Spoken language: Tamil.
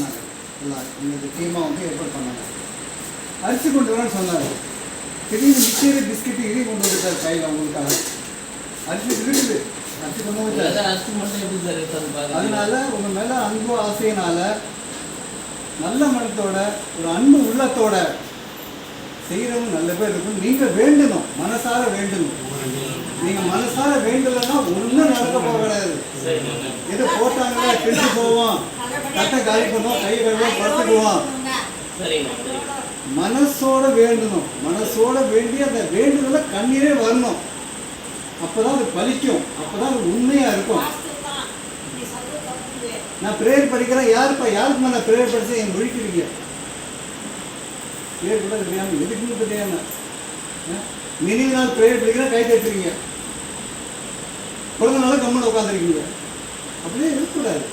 எல்லாம் இன்னைக்கு டீமாக வந்து ஏற்பாடு பண்ணாங்க. அரிசி கொண்டு வரேன்னு சொன்னார். திடீர்னு மிக்சரு பிஸ்கெட்டு இதையும் கொண்டு வந்துட்டார் கையில் அவங்களுக்காக. அரிசி இருக்குது. அரிசி கொண்டு வந்துட்டார் அரிசி மட்டும் எப்படி சார் அதனால உங்க மேல அன்பு ஆசையினால நல்ல மனத்தோட ஒரு அன்பு உள்ளத்தோட செய்யறவங்க நல்ல பேர் இருக்கும் நீங்க வேண்டணும். மனசார வேண்டணும். நீங்க மனசார வேண்டலைன்னா ஒண்ணும் நடக்க போகிறது சரிங்க எது போட்டாங்களா கெட்டு போவோம். கட்டை காலி பண்ணுவோம் கை கழுவோம் படுத்துக்குவோம் மனசோட வேண்டணும். மனசோட வேண்டி அந்த வேண்டுதல கண்ணீரே வரணும். அப்பதான் அது பலிக்கும். அப்பதான் அது உண்மையா இருக்கும். நான் ப்ரேயர் படிக்கிறேன். யாருப்பா யாருக்கு நான் ப்ரேயர் படிச்சு என் முழிக்கிறீங்க ப்ரேயர் கூட தெரியாம எதுக்குன்னு தெரியாம நினைவு நாள் ப்ரேயர் படிக்கிறேன் கை தட்டுறீங்க. பிறந்த நாளும் கம்மன் உட்காந்துருக்கீங்க அப்படியே இருக்கக்கூடாது.